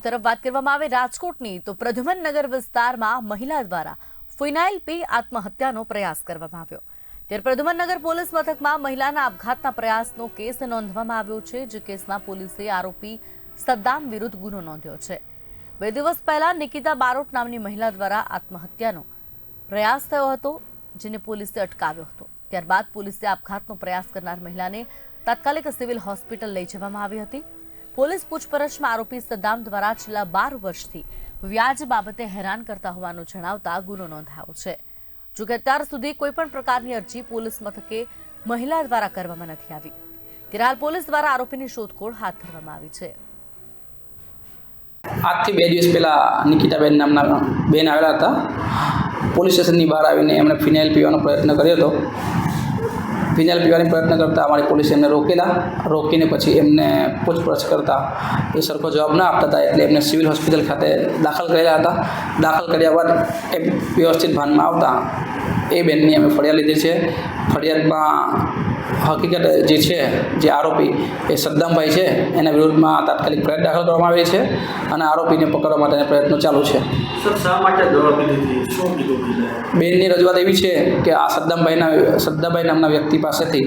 તરફ વાત કરવામાં આવે રાજકોટની, તો પ્રધુમન નગર વિસ્તારમાં મહિલા દ્વારા ફિનાઇલ પી આત્મહત્યાનો પ્રયાસ કરવામાં આવ્યો. ત્યારે પ્રધુમન નગર પોલીસ મથકમાં મહિલાના આપઘાતના પ્રયાસનો કેસ નોંધવામાં આવ્યો છે, જે કેસમાં પોલીસે આરોપી સદ્દામ વિરુદ્ધ ગુનો નોંધ્યો છે. બે દિવસ પહેલા નિકિતા બારોટ નામની મહિલા દ્વારા આત્મહત્યાનો પ્રયાસ થયો હતો, જેને પોલીસે અટકાવ્યો હતો. ત્યારબાદ પોલીસે આપઘાતનો પ્રયાસ કરનાર મહિલાને તાત્કાલિક સિવિલ હોસ્પિટલ લઈ જવામાં આવી હતી. પોલીસ પૂછપરછમાં આરોપી સદ્દામ દ્વારા છેલ્લા બાર વર્ષથી વ્યાજ બાબતે હેરાન કરતા હોવાનું જણાવતા ગુનો નોંધાયો છે. જોકે અત્યાર સુધી કોઈપણ પ્રકારની અરજી પોલીસ મથકે મહિલા દ્વારા કરવામાં નથી આવી. ત્યારે પોલીસ દ્વારા આરોપીની શોધખોળ હાથ ધરવામાં આવી છે. આજથી બે દિવસ પહેલાં નિકિતાબેન નામના બેન આવેલા હતા. પોલીસ સ્ટેશનની બહાર આવીને એમણે ફિનાઇલ પીવાનો પ્રયત્ન કર્યો હતો. ફિનાઇલ પીવાની પ્રયત્ન કરતા અમારી પોલીસે એમને રોકેલા. રોકીને પછી એમને પૂછપરછ કરતા. એ સરખો જવાબ ના આપતા હતા, એટલે એમને સિવિલ હોસ્પિટલ ખાતે દાખલ કરેલા હતા. દાખલ કર્યા બાદ એ વ્યવસ્થિત ભાનમાં આવતા. એ બેનની અમે ફરિયાદ લીધી છે. ફરિયાદમાં હકીકત જે છે જે આરોપી એ સદ્દામભાઈ છે એના વિરુદ્ધમાં તાત્કાલિક ફરિયાદ દાખલ કરવામાં આવી છે અને આરોપીને પકડવા માટેના પ્રયત્નો ચાલુ છે. બેનની રજૂઆત એવી છે કે આ સદ્દામભાઈના સદ્દાભાઈ નામના વ્યક્તિ પાસેથી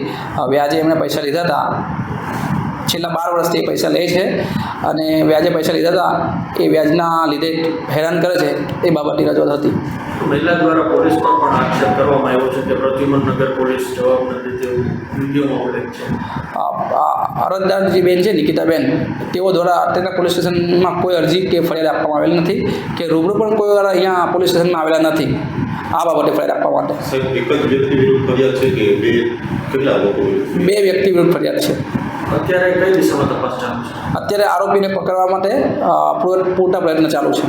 વ્યાજે એમણે પૈસા લીધા હતા. છેલ્લા બાર વર્ષથી એ પૈસા લે છે અને વ્યાજે પૈસા લીધા હતા. એ વ્યાજના લીધે હેરાન કરે છે એ બાબતની રજૂઆત હતી. મહિલા દ્વારા પોલીસ પર પણ આક્ષેપ કરવામાં આવ્યો છે કે પ્રદ્યુમન નગર પોલીસ જવાબ નથી તેવું વિડીયોમાં ઉલ્લેખ છે. અરજદાર જે બેન છે નિકિતાબેન તેઓ દ્વારા અત્યારના પોલીસ સ્ટેશનમાં કોઈ અરજી કે ફરિયાદ આપવામાં આવેલ નથી કે રૂબરૂ પણ કોઈ વાર અહીંયા પોલીસ સ્ટેશનમાં આવેલા નથી. આ બાબતે ફરિયાદ આપવા માટે. એક જ વ્યક્તિ વિરુદ્ધ ફરિયાદ છે કે બે કેટલા લોકો બે વ્યક્તિ વિરુદ્ધ ફરિયાદ છે. અત્યારે કઈ દિશામાં તપાસ ચાલુ છે? અત્યારે આરોપીને પકડવા માટે પૂરતા પ્રયત્ન ચાલુ છે.